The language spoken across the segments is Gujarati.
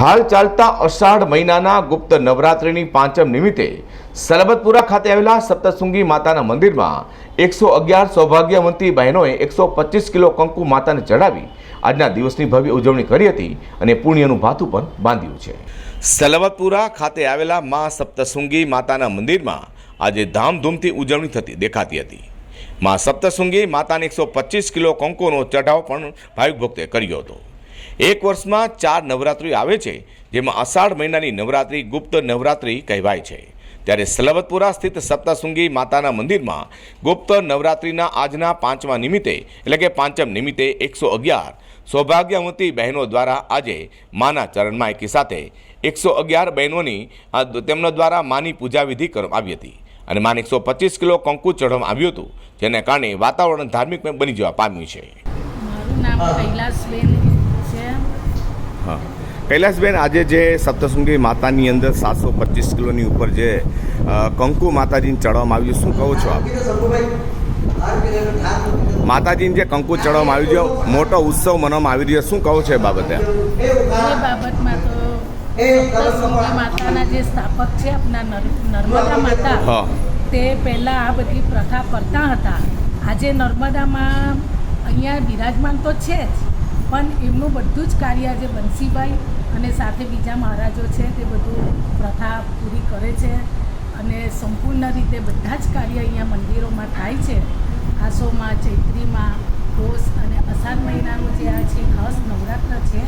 હાલ ચાલતા અષાઢ મહિનાના ગુપ્ત નવરાત્રિની પાંચમ નિમિત્તે સલબતપુરા ખાતે આવેલા સપ્તશૃંગી માતાના મંદિરમાં એકસો અગિયાર સૌભાગ્યવંતી બહેનોએ એકસો પચીસ કિલો કંકુ માતાને ચડાવી આજના દિવસની ભવ્ય ઉજવણી કરી હતી અને પુણ્યનું ભાથું પણ બાંધ્યું છે. સલબતપુરા ખાતે આવેલા મા સપ્તશૃંગી માતાના મંદિરમાં આજે ધામધૂમથી ઉજવણી થતી દેખાતી હતી. મા સપ્તશૃંગી માતાને એકસો પચીસ કિલો કંકુનો ચઢાવ પણ ભાવિક ભક્તે કર્યો હતો. એક વર્ષમાં ચાર નવરાત્રિ આવે છે જેમાં અષાઢ મહિનાની નવરાત્રિ ગુપ્ત નવરાત્રિ કહેવાય છે. ત્યારે સલવતપુરા સ્થિત સપ્તશૃંગી માતાના મંદિરમાં ગુપ્ત નવરાત્રિના આજના પાંચમા નિમિત્તે એટલે કે પાંચમ નિમિત્તે એકસો અગિયાર સૌભાગ્યવતી બહેનો દ્વારા આજે માના ચરણમાં એકી સાથે એકસો અગિયાર બહેનોની તેમના દ્વારા માની પૂજા વિધિ કરવામાં આવી હતી. અને માને એકસો પચીસ કિલો કંકુ ચઢવામાં આવ્યું હતું જેને કારણે વાતાવરણ ધાર્મિક બની જવા પામ્યું છે. મારું નામ કૈલાસબેન છે હા. કૈલાસબેન આજે જે સપ્તશૃંગી માતાની અંદર સાતસો પચીસ કિલોની ઉપર જે કંકુ માતાજીને ચડવામાં આવ્યું શું કહો છો આપ? માતાજીને જે કંકુ ચડવામાં આવી રહ્યો મોટો ઉત્સવ મનાવવામાં આવી રહ્યો શું કહો છો એ બાબતે? બાબતમાં તો સપ્તશૃંગી માતાના જે સ્થાપક છે આપણા નર્મદા માતા હા. તે પહેલાં આ બધી પ્રથા કરતા હતા. આજે નર્મદામાં અહીંયા બિરાજમાન તો છે જ. પણ એમનું બધું જ કાર્ય આજે બંસીભાઈ અને સાથે બીજા મહારાજો છે, તે બધું પ્રથા પૂરી કરે છે અને સંપૂર્ણ રીતે બધા જ કાર્ય અહીંયા મંદિરોમાં થાય છે. આસોમાં, ચૈત્રીમાં, પોષ અને અષાઢ મહિનાનું જે આ છે ખાસ નવરાત્ર છે,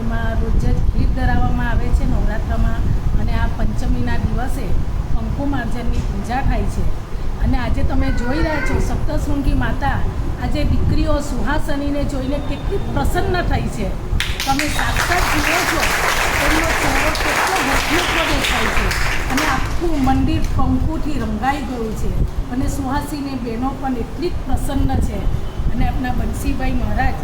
એમાં રોજ જ ખીર ધરાવવામાં આવે છે નવરાત્રમાં અને આ પંચમીના દિવસે કંકુમાર્જનની પૂજા થાય છે. અને આજે તમે જોઈ રહ્યા છો સપ્તશૃંગી માતા આજે દીકરીઓ સુહાસનીને જોઈને કેટલી પ્રસન્ન થઈ છે. તમે સાક્ષાત જુઓ છો, તેમનો ચહેરો કેટલો હસમુખો દેખાય છે અને આખું મંદિર પંખુથી રંગાઈ ગયું છે. અને સુહાસીની બહેનો પણ એટલી જ પ્રસન્ન છે. અને આપણા બંસીભાઈ મહારાજ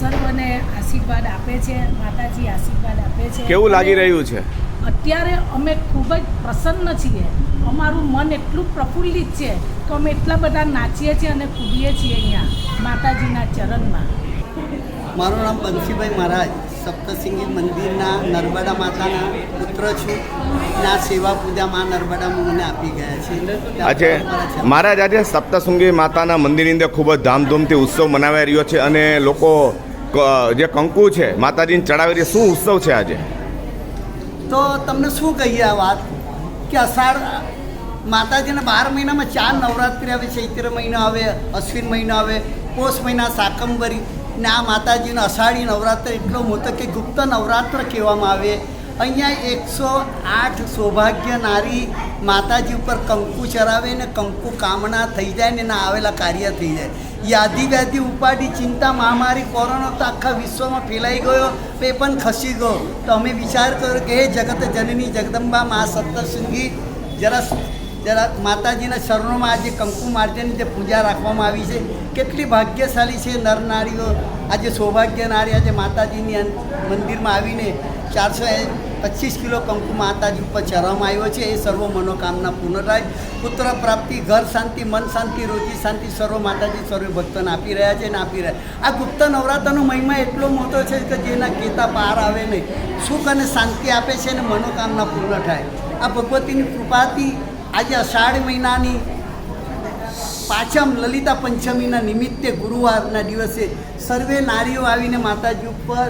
સર્વને આશીર્વાદ આપે છે, માતાજી આશીર્વાદ આપે છે. કેવું લાગી રહ્યું છે? અત્યારે અમે ખૂબ જ પ્રસન્ન છીએ. અમારું મન એટલું પ્રફુલ્લિત છે કે અમે એટલા બધા નાચીએ છીએ અને કૂદીએ છીએ અહીંયા માતાજીના ચરણમાં. મારું નામ બંસીભાઈ મહારાજ સપ્તસિંગી મંદિરના નર્મદા માતાના પુત્ર છું. ના સેવા પૂજા માં નર્મદામાં મને આપી ગયા છે. આજે મહારાજ આજે સપ્તશૃંગી માતાના મંદિરની અંદર ખૂબ જ ધામધૂમથી ઉત્સવ મનાવાઈ રહ્યો છે અને લોકો જે કંકુ છે માતાજીને ચડાવી રહ્યા શું ઉત્સવ છે આજે? તો તમને શું કહીએ આ વાત? કે અષાઢ, માતાજીના બાર મહિનામાં ચાર નવરાત્રિ આવે, ચૈત્ર મહિનો આવે, અશ્વિન મહિનો આવે, પોષ મહિના સાકંબરી ને આ માતાજીનો અષાઢી નવરાત્ર એટલો મોટો કે ગુપ્ત નવરાત્ર કહેવામાં આવે. અહીંયા એકસો આઠ સૌભાગ્ય નારી માતાજી ઉપર કંકુ ચરાવે ને કંકુ કામના થઈ જાય ને એના આવેલા કાર્ય થઈ જાય. યાદી વ્યાધિ ઉપાડી ચિંતા મહામારી કોરોના તો આખા વિશ્વમાં ફેલાઈ ગયો એ પણ ખસી ગયો. તો અમે વિચાર કર્યો કે હે જગત જનની જગદંબા મા સપ્તશૃંગી, જરા જરા માતાજીના શરણોમાં આજે કંકુ માર્જનની જે પૂજા રાખવામાં આવી છે, કેટલી ભાગ્યશાળી છે નર નારીઓ. આજે સૌભાગ્ય નારી આજે માતાજીની મંદિરમાં આવીને ચારસો પચીસ કિલો કંકુ માતાજી ઉપર ચરવામાં આવ્યો છે. એ સર્વ મનોકામના પૂર્ણ થાય. પુત્ર પ્રાપ્તિ, ઘર શાંતિ, મન શાંતિ, રોજી શાંતિ, સર્વ માતાજી, સર્વ ભક્તોને આપી રહ્યા છે ને આપી રહ્યા આ ગુપ્ત નવરાત્રનો મહિમા એટલો મોટો છે કે જેના કેતા પાર આવે નહીં. સુખ અને શાંતિ આપે છે અને મનોકામના પૂર્ણ થાય. આ ભગવતીની કૃપાથી આજે અષાઢ મહિનાની પાછમ લલિતા પંચમીના નિમિત્તે ગુરુવારના દિવસે સર્વે નારીઓ આવીને માતાજી ઉપર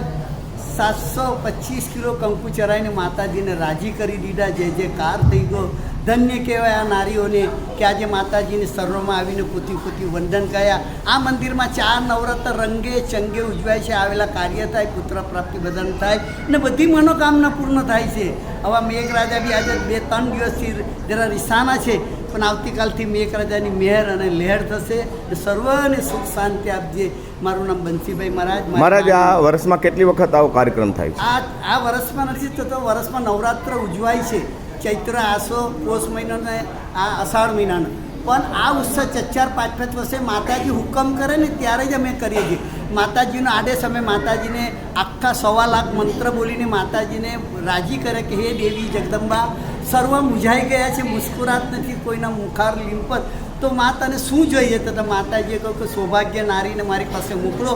સાતસો પચીસ કિલો કંકુ ચરાઈને માતાજીને રાજી કરી દીધા. જે જે કાર થઈ ગયો, ધન્ય કહેવાય આ નારીઓને કે આજે માતાજીને સર્વમાં આવીને પૂતી પૂતી વંદન કર્યા. આ મંદિરમાં ચાર નવરાત્ર રંગે ચંગે ઉજવાય છે. આવેલા કાર્ય થાય, પુત્ર પ્રાપ્તિ બદન થાય ને બધી મનોકામના પૂર્ણ થાય છે. આવા મેઘરાજા બી આજે બે ત્રણ દિવસથી જરા રિસાના છે. પણ આવતીકાલથી મેઘરાજાની મહેર અને લહેર થશે. સર્વને સુખ શાંતિ આપજે મારું નામ બંસીભાઈ મહારાજ મહારાજ આ વર્ષમાં કેટલી વખત આવો કાર્યક્રમ થાય આ આ વર્ષમાં નથી થતો વર્ષમાં નવરાત્ર ઉજવાય છે. ચૈત્ર આસો પોષ મહિનાનો ને આ અષાઢ મહિનાનો. પણ આ ઉત્સવ ચચાર ચાર પાંચ પાંચ વર્ષે માતાજી હુકમ કરે ને ત્યારે જ અમે કરીએ છીએ. માતાજીનો આદેશ અમે માતાજીને આખા સવા લાખ મંત્ર બોલીને માતાજીને રાજી કરે કે હે દેવી જગદંબા સર્વ મૂંઝાઈ ગયા છે, મુસ્કુરાત નથી, કોઈના મુખાર લીંપત. તો મા તને શું જોઈએ? તો માતાજીએ કહ્યું કે સૌભાગ્ય નારીને મારી પાસે મોકલો.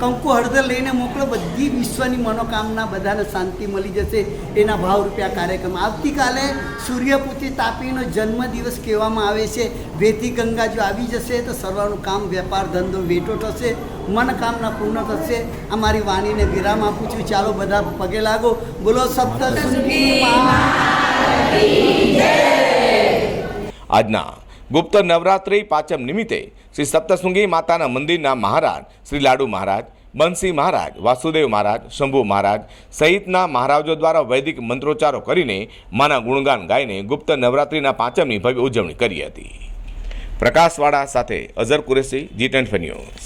કંકુ હળદર લઈને મોકલો, બધી વિશ્વની મનોકામના બધાને શાંતિ મળી જશે એના ભાવ રૂપિયા કાર્યક્રમ. આવતીકાલે સૂર્યપુત્રી તાપીનો જન્મદિવસ કહેવામાં આવે છે. વેતી ગંગા જો આવી જશે તો સર્વનું કામ વેપાર ધંધો વેટો થશે, મનકામના પૂર્ણ થશે. આ મારી વાણીને વિરામ આપું છું. ચાલો બધા પગે લાગો. બોલો સપ્ત આજના ગુપ્ત નવરાત્રિ પાંચમ નિમિત્તે શ્રી સપ્તશૃંગી માતાના મંદિરના મહારાજ શ્રી લાડુ મહારાજ, બંસી મહારાજ, વાસુદેવ મહારાજ, શંભુ મહારાજ સહિતના મહારાજો દ્વારા વૈદિક મંત્રોચ્ચારો કરીને માના ગુણગાન ગાઈને ગુપ્ત નવરાત્રિના પાંચમની ભવ્ય ઉજવણી કરી હતી. પ્રકાશવાળા સાથે અઝર કુરેશી, જી ટેન્ટ ન્યૂઝ.